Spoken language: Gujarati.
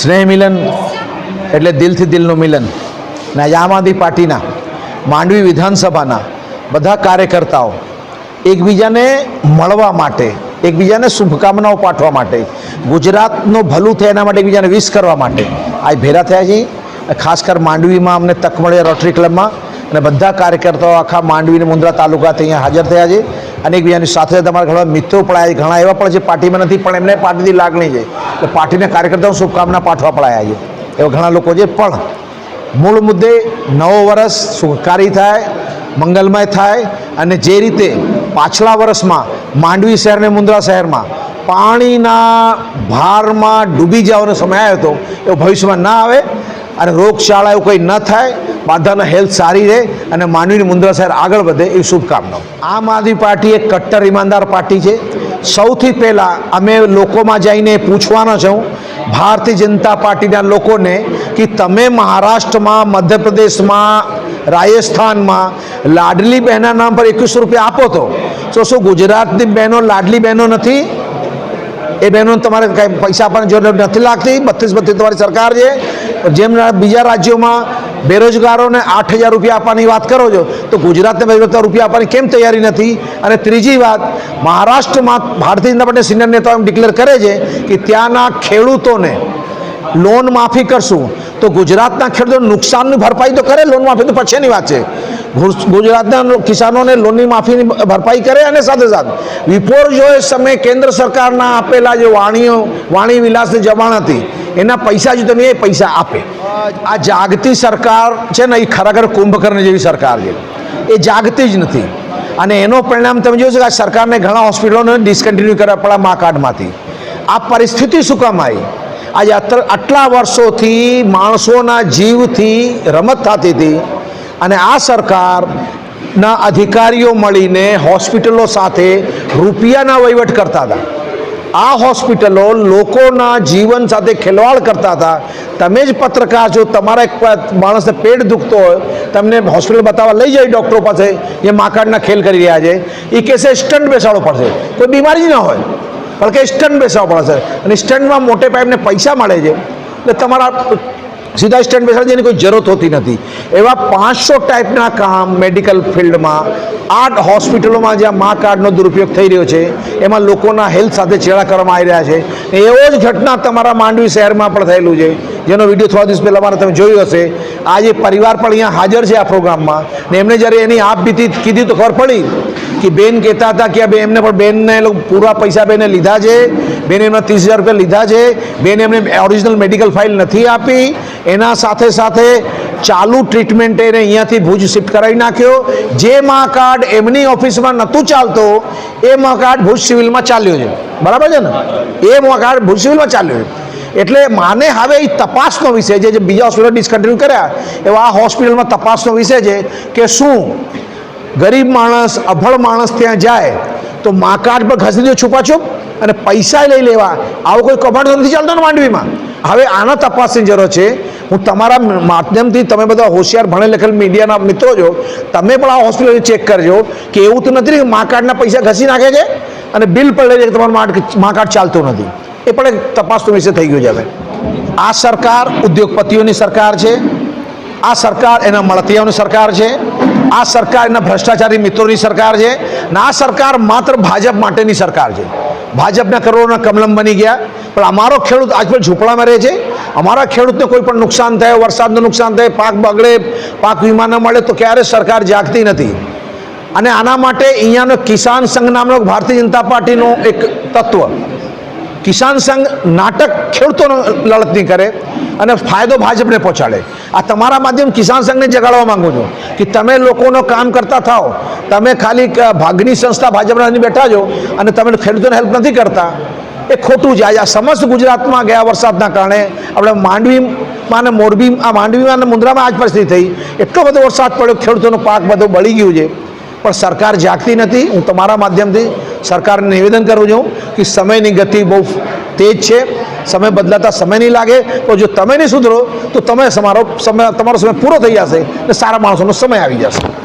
સ્નેહ મિલન એટલે દિલથી દિલનું મિલન. ને આમ આદમી પાર્ટીના, માંડવી વિધાનસભાના બધા કાર્યકર્તાઓ એકબીજાને મળવા માટે, એકબીજાને શુભકામનાઓ પાઠવા માટે, ગુજરાતનું ભલું થાય એના માટે એકબીજાને વિશ કરવા માટે આ ભેરા થયા છીએ. ખાસ કર માંડવીમાં અમને તક મળે રોટરી ક્લબમાં અને બધા કાર્યકર્તાઓ આખા માંડવીને મુંદ્રા તાલુકાથી અહીંયા હાજર થયા છે. અને એકબીજાની સાથે તમારા ઘણા મિત્રો પણ આવ્યા ઘણા એવા પણ જે પાર્ટીમાં નથી, પણ એમને પાર્ટીથી લાગણી છે. એટલે પાર્ટીના કાર્યકર્તાઓ શુભકામના પાઠવા પડાયા છે. એવા ઘણા લોકો છે, પણ મૂળ મુદ્દે નવો વર્ષ સુખકારી થાય, મંગલમય થાય અને જે રીતે પાછલા વર્ષમાં માંડવી શહેર અને મુન્દ્રા શહેરમાં પાણીના ભારમાં ડૂબી જવાનો સમય આવ્યો હતો, એવો ભવિષ્યમાં ના આવે અને રોગચાળા એવું કંઈ ન થાય બધાનો હેલ્થ સારી રહે અને માનવીની મુદ્રા શહેર આગળ વધે એ શુભકામનાઓ. આમ આદમી પાર્ટી એક કટ્ટર ઈમાનદાર પાર્ટી છે. સૌથી પહેલાં અમે લોકોમાં જઈને પૂછવાના છું ભારતીય જનતા પાર્ટીના લોકોને કે તમે મહારાષ્ટ્રમાં, મધ્યપ્રદેશમાં, રાજસ્થાનમાં લાડલી બહેના નામ પર એકવીસો રૂપિયા આપો તો. તો શું ગુજરાતની બહેનો લાડલી બહેનો નથી? એ બહેનો તમારે કાંઈ પૈસા આપવાની જરૂર નથી લાગતી, બત્રીસ બત્રીસ તમારી સરકાર છે. જેમ બીજા રાજ્યોમાં બેરોજગારોને આઠ હજાર રૂપિયા આપવાની વાત કરો છો, તો ગુજરાતને બેરોજગાર રૂપિયા આપવાની કેમ તૈયારી નથી? અને ત્રીજી વાત, મહારાષ્ટ્રમાં ભારતીય જનતા પાર્ટી સિનિયર નેતાઓ એમ ડિક્લેર કરે છે કે ત્યાંના ખેડૂતોને લોન માફી કરશું. તો ગુજરાતના ખેડૂતો નુકસાનની ભરપાઈ તો કરે, લોન માફી તો પછીની વાત છે. ગુજરાતના કિસાનોને લોનની માફીની ભરપાઈ કરે અને સાથે સાથે વિપોર જો એ સમયે કેન્દ્ર સરકારના આપેલા જે વાણીઓ, વાણી વિલાસની જમાણ હતી, એના પૈસા જો તમે એ પૈસા આપે. આ જાગતી સરકાર છે ને, એ ખરેખર કુંભકર્ણ જેવી સરકાર છે. એ જાગતી જ નથી. અને એનો પરિણામ તમે છે કે આ સરકારને ઘણા હોસ્પિટલોને ડિસકન્ટિન્યુ કરવા પડ્યા મા કાર્ડમાંથી આ પરિસ્થિતિ શું કામ આવી? આજે આટલા વર્ષોથી માણસોના જીવથી રમત થતી હતી અને આ સરકારના અધિકારીઓ મળીને હોસ્પિટલો સાથે રૂપિયાના વહીવટ કરતા હતા. આ હોસ્પિટલો લોકોના જીવન સાથે ખેલવાડ કરતા હતા. તમે જ પત્રકાર છો, તમારા એક માણસને પેટ દુખતો હોય, તમને હોસ્પિટલ બતાવવા લઈ જાય ડૉક્ટરો પાસે, એ માકાડના ખેલ કરી રહ્યા છે. એ કહેશે સ્ટન્ટ બેસાડવો પડશે. કોઈ બીમારી ના હોય. પણ કે સ્ટન્ડ બેસવા પડશે અને સ્ટન્ટમાં મોટે પાઇપને પૈસા મળે છે. એટલે તમારા સીધા સ્ટેન્ડ બેસાડી જેની કોઈ જરૂરત હોતી નથી. એવા પાંચસો ટાઈપના કામ મેડિકલ ફિલ્ડમાં આઠ હોસ્પિટલોમાં જ્યાં મા કાર્ડનો દુરુપયોગ થઈ રહ્યો છે, એમાં લોકોના હેલ્થ સાથે છેડા કરવામાં આવી રહ્યા છે. એવો જ ઘટના તમારા માંડવી શહેરમાં પણ થયેલું છે. જેનો વીડિયો થોડા દિવસ પહેલાં મારે તમે જોયું હશે. આજે પરિવાર પણ અહીંયા હાજર છે આ પ્રોગ્રામમાં ને એમને જ્યારે એની આપ બીતી કીધી તો ખબર પડી. કે બેન કહેતા હતા કે બે એમને પણ બેનને લોકો પૂરા પૈસા બેને લીધા છે. બેને એમના ત્રીસ હજાર રૂપિયા લીધા છે. બેને એમને ઓરિજિનલ મેડિકલ ફાઇલ નથી આપી. એના સાથે સાથે ચાલુ ટ્રીટમેન્ટ એને અહીંયાથી ભુજ શિફ્ટ કરાવી નાખ્યો. જે મા કાર્ડ એમની ઓફિસમાં નહોતું ચાલતો, એ મા કાર્ડ ભુજ સિવિલમાં ચાલ્યો છે. બરાબર છે ને? એ મા કાર્ડ ભુજ સિવિલમાં ચાલ્યો છે. એટલે માને હવે એ તપાસનો વિષય છે. જે બીજા હોસ્પિટલ ડિસકન્ટિન્યુ કર્યા, એવા આ હોસ્પિટલમાં તપાસનો વિષય છે કે શું ગરીબ માણસ અભળ માણસ ત્યાં જાય, તો મા કાર્ડ પર ઘસી દો છુપાછુપ અને પૈસા લઈ લેવા. આવો કોઈ કમાન્ડ નથી ચાલતો ને માંડવીમાં. હવે આના તપાસની જરૂર છે. હું તમારા માધ્યમથી તમે બધા હોશિયાર ભણે લખેલ મીડિયાના મિત્રો છો. તમે પણ આ હોસ્પિટલ ચેક કરજો કે એવું તો નથી કે મા કાર્ડના પૈસા ઘસી નાખે છે અને બિલ પણ લઈ કે તમારું મા કાર્ડ ચાલતું નથી. એ પણ એક તપાસનો વિષય થઈ ગયો છે હવે. આ સરકાર ઉદ્યોગપતિઓની સરકાર છે. આ સરકાર એના મળતિયાઓની સરકાર છે. આ સરકાર એના ભ્રષ્ટાચારી મિત્રોની સરકાર છે ને આ સરકાર માત્ર ભાજપ માટેની સરકાર છે. ભાજપના કરોડોના કમલમ બની ગયા. પણ અમારો ખેડૂત આજ પણ ઝૂંપડામાં રહે છે. અમારા ખેડૂતને કોઈ પણ નુકસાન થાય, વરસાદનું નુકસાન થાય, પાક બગડે, પાક વીમા ન મળે તો ક્યારે સરકાર જાગતી નથી. અને આના માટે અહીંયાનો કિસાન સંઘ નામનો ભારતીય જનતા પાર્ટીનો એક તત્વ. કિસાન સંઘ નાટક ખેડૂતોનો લડત નહીં કરે અને ફાયદો ભાજપને પહોંચાડે. આ તમારા માધ્યમ કિસાન સંઘને જગાડવા માંગુ છું કે તમે લોકોનો કામ કરતા થાઓ. તમે ખાલી ભાગની સંસ્થા ભાજપના બેઠા છો અને તમે ખેડૂતોને હેલ્પ નથી કરતા. એ ખોટું આજે આ સમસ્ત ગુજરાતમાં ગયા વરસાદના કારણે આપણે માંડવીમાં અને મોરબી, આ માંડવીમાં અને મુન્દ્રામાં આજ પરિસ્થિતિ થઈ. એટલો બધો વરસાદ પડ્યો, ખેડૂતોનો પાક બધો બળી ગયું છે. પણ સરકાર જાગતી નથી. હું તમારા માધ્યમથી સરકારને નિવેદન કરું છું કે સમયની ગતિ બહુ તેજ છે. સમય બદલાતા સમય નહીં લાગે. તો જો તમે નહીં સુધરો, તો તમે તમારો સમય તમારો સમય પૂરો થઈ જશે અને સારા માણસોનો સમય આવી જશે.